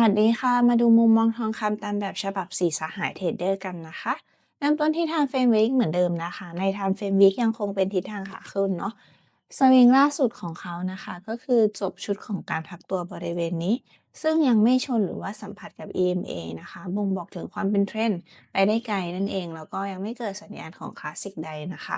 วัสดีค่ะ มาดูมุมมองทองคำตามแบบฉบับสีสหายเทรดเดอร์กันนะคะ เริ่มต้นที่ทางเฟรมวิกเหมือนเดิมนะคะ ในทางเฟรมวิกยังคงเป็นทิศทางขาขึ้นเนาะสวิงล่าสุดของเขานะคะ ก็คือจบชุดของการพักตัวบริเวณนี้ ซึ่งยังไม่ชนหรือว่าสัมผัสกับ EMA นะคะ บ่งบอกถึงความเป็นเทรนด์ไปได้ไกลนั่นเอง แล้วก็ยังไม่เกิดสัญญาณของคลาสสิกใดนะคะ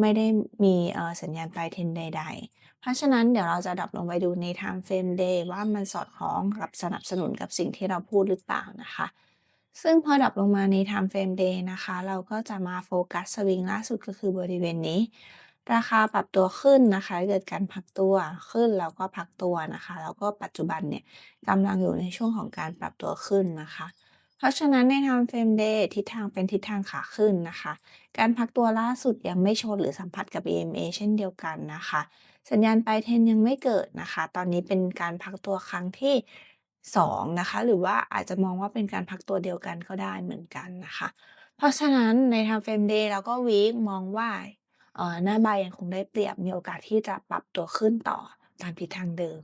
ไม่ได้มีสัญญาณปลายเทรนใด ๆ เพราะฉะนั้นเดี๋ยวเราจะดับลงไปดูใน Time Frame Day ว่ามันสอดคล้องกับสนับสนุนกับสิ่งที่เราพูดหรือเปล่านะคะ ซึ่งพอดับลงมาใน Time Frame Day นะคะ เราก็จะมาโฟกัสสวิงล่าสุดก็คือบริเวณนี้ ราคาปรับตัวขึ้นนะคะ เกิดการพักตัวขึ้นแล้วก็พักตัวนะคะ แล้วก็ปัจจุบันเนี่ยกำลังอยู่ในช่วงของการปรับตัวขึ้นนะคะ เพราะฉะนั้นใน Time Frame Day ทิศทางเป็นทิศทางขาขึ้นนะคะ การพักตัวล่าสุดยังไม่ชนหรือสัมผัสกับ EMA เช่นเดียวกันนะคะ สัญญาณปลายเทนยังไม่เกิดนะคะ ตอนนี้เป็นการพักตัวครั้งที่2นะคะ หรือว่าอาจจะมองว่าเป็นการพักตัวเดียวกันก็ได้เหมือนกันนะคะ เพราะฉะนั้นใน Time Frame Day แล้วก็ Week มองว่าหน้าบายยังคงได้เปรียบมีโอกาสที่จะปรับตัวขึ้นต่อตามทิศทางเดิม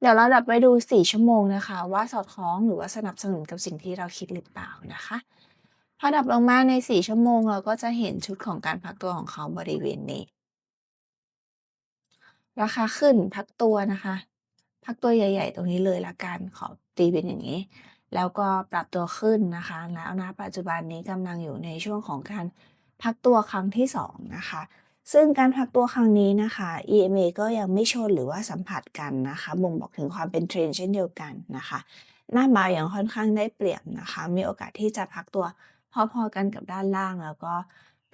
เดี๋ยวเราดับไปดู 4 ชั่วโมงนะคะ ว่าสอดคล้องหรือว่าสนับสนุนกับสิ่งที่เราคิดหรือเปล่านะคะพอดับลงมาใน 4 ชั่วโมง เราก็จะเห็นชุดของการพักตัวของเขาบริเวณนี้ ราคาขึ้นพักตัวนะคะ พักตัวใหญ่ ๆ ตรงนี้เลยละกันขอตีเป็นอย่างนี้ แล้วก็ปรับตัวขึ้นนะคะแล้วณปัจจุบันนี้กำลังอยู่ในช่วงของการพักตัวครั้งที่ 2 นะคะ ซึ่งการพักตัวครั้งนี้นะคะ EMA ก็ยังไม่ชนหรือว่าสัมผัสกันนะคะบ่งบอกถึงความเป็นเทรนด์เช่นเดียวกันนะคะ หน้าบายยังค่อนข้างได้เปรียบนะคะ มีโอกาสที่จะพักตัวพอๆกันกับด้านล่าง แล้วก็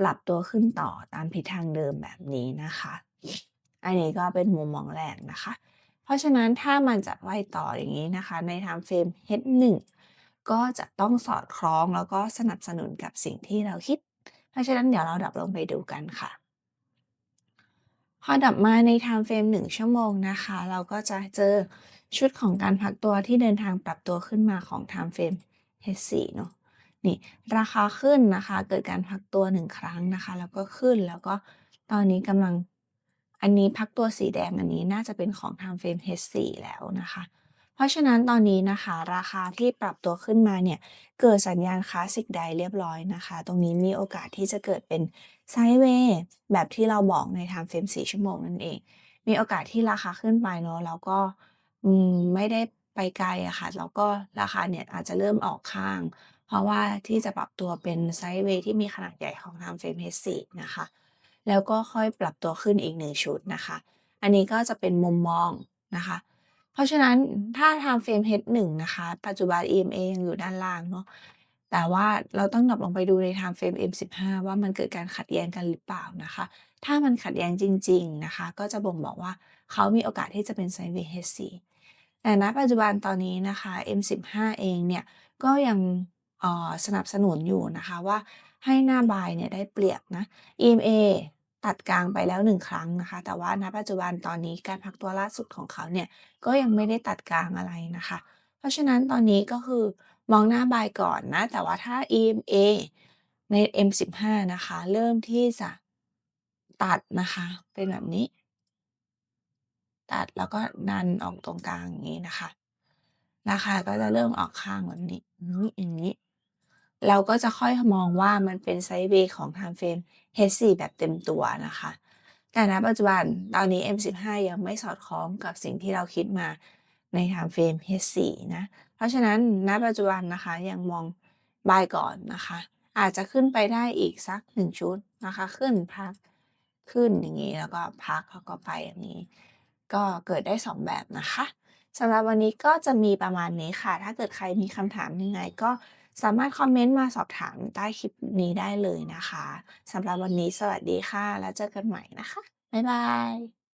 ปรับตัวขึ้นต่อตามทิศทางเดิมแบบนี้นะคะ อันนี้ก็เป็นมุมมองแรกนะคะ เพราะฉะนั้นถ้ามันจะไปต่ออย่างนี้นะคะ ใน Time Frame H1 ก็จะต้องสอดคล้องแล้วก็สนับสนุนกับสิ่งที่เราคิด เพราะฉะนั้นเดี๋ยวเราดับลงไปดูกันค่ะ พอดับมาใน Time Frame 1ชั่วโมงนะคะ เราก็จะเจอชุดของการพักตัวที่เดินทางปรับตัวขึ้นมาของ Time Frame H4 เนาะนี่ราคาขึ้นนะคะ เกิดการพักตัว1ครั้งนะคะ แล้วก็ขึ้นแล้วก็ตอนนี้กำลังอันนี้พักตัวสีแดงอันนี้น่าจะเป็นของ Time Frame H4 แล้วนะคะ เพราะฉะนั้นตอนนี้นะคะ ราคาที่ปรับตัวขึ้นมาเนี่ย เกิดสัญญาณคลาสสิกไดเรียบร้อยนะคะ ตรงนี้มีโอกาสที่จะเกิดเป็นไซด์เวย์ แบบที่เราบอกใน Time Frame 4 ชั่วโมงนั่นเอง มีโอกาสที่ราคาขึ้นไปเนาะแล้วก็ไม่ได้ไปไกลอะค่ะแล้วก็ราคาเนี่ยอาจจะเริ่มออกข้าง เพราะว่าที่จะปรับตัวเป็นไซด์เวย์ที่มีขนาดใหญ่ของ Time Frame H4 นะคะ แล้วก็ค่อยปรับตัวขึ้นอีก1ชุดนะคะ อันนี้ก็จะเป็นมุมมองนะคะเพราะฉะนั้นถ้า Time Frame H1 นะคะ ปัจจุบัน EMA ยังอยู่ด้านล่างเนาะ แต่ว่าเราต้องดับลงไปดูใน Time Frame M15 ว่ามันเกิดการขัดแย้งกันหรือเปล่านะคะ ถ้ามันขัดแย้งจริง ๆ นะคะ ก็จะบ่งบอกว่าเขามีโอกาสที่จะเป็นไซด์เวย์ H4 แต่ณปัจจุบันตอนนี้นะคะ M15 เองเนี่ยก็ยังออสนับสนุนอยู่นะคะว่าให้หน้าบายเนี่ยได้เปรียบนะ EMA ตัดกลางไปแล้ว1ครั้งนะคะ แต่ว่าณปัจจุบันตอนนี้การพักตัวล่าสุดของเขาเนี่ยก็ยังไม่ได้ตัดกลางอะไรนะคะ เพราะฉะนั้นตอนนี้ก็คือ มองหน้าบายก่อนนะ แต่ว่าถ้า EMA ใน M15 นะคะ เริ่มที่จะตัดนะคะ เป็นแบบนี้ ตัดแล้วก็ดันออกตรงกลางอย่างงี้นะคะ ราคาก็จะเริ่มออกข้างแบบนี้อย่างงี้อย่างงี้ เราก็จะค่อยมองว่ามันเป็นไซด์เวย์ของ Time Frame H4 แบบเต็มตัวนะคะ แต่ณปัจจุบันตอนนี้ M15 ยังไม่สอดคล้องกับสิ่งที่เราคิดมาใน Time Frame H4 นะ เพราะฉะนั้นณปัจจุบันนะคะยังมองบายก่อนนะคะ อาจจะขึ้นไปได้อีกสัก1ชุดนะคะ ขึ้นพักขึ้นอย่างงี้แล้วก็พักแล้วก็ไปอย่างงี้ ก็เกิดได้ 2 แบบนะคะสำหรับวันนี้ก็จะมีประมาณนี้ค่ะ ถ้าเกิดใครมีคำถามยังไง ก็สามารถคอมเมนต์มาสอบถามใต้คลิปนี้ได้เลยนะคะสำหรับวันนี้สวัสดีค่ะ แล้วเจอกันใหม่นะคะ บ๊ายบาย